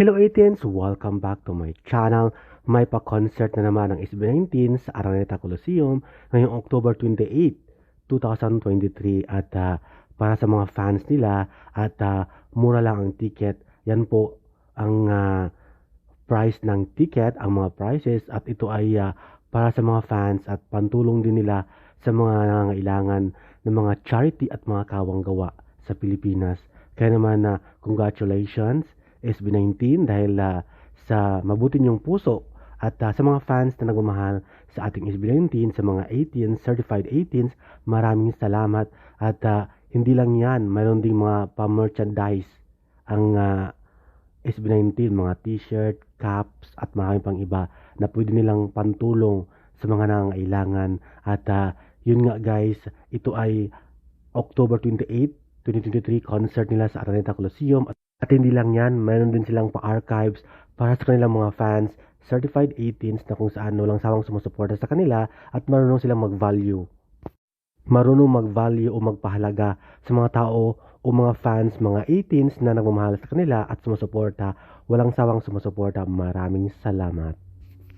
Hello 18s! Welcome back to my channel. May pa-concert na naman ang SB19 sa Araneta Coliseum ngayong October 28, 2023 at ah, para sa mga fans nila at ah, mura lang ang ticket. Yan po ang ah, price ng ticket, ang mga prices at ito ay ah, para sa mga fans at pantulong din nila sa mga nangangailangan ng mga charity at mga kawang gawa sa Pilipinas. Kaya naman na congratulations SB19 dahil ah, sa mabuti niyong puso at ah, sa mga fans na nagmamahal sa ating SB19, sa mga 18, certified 18s, maraming salamat at ah, hindi lang yan, mayroon ding mga pa-merchandise ang ah, SB19, mga t-shirt, caps at marami pang iba na pwede nilang pantulong sa mga nangangailangan at ah, yun nga guys, ito ay October 28, 2023 concert nila sa Araneta Coliseum at, at hindi lang yan, mayroon din silang pa-archives para sa kanilang mga fans, certified 18s na kung saan walang sawang sumusuporta sa kanila at marunong silang mag-value. Marunong mag-value o magpahalaga sa mga tao o mga fans, mga 18s na nagmamahal sa kanila at sumusuporta. Walang sawang sumusuporta. Maraming salamat.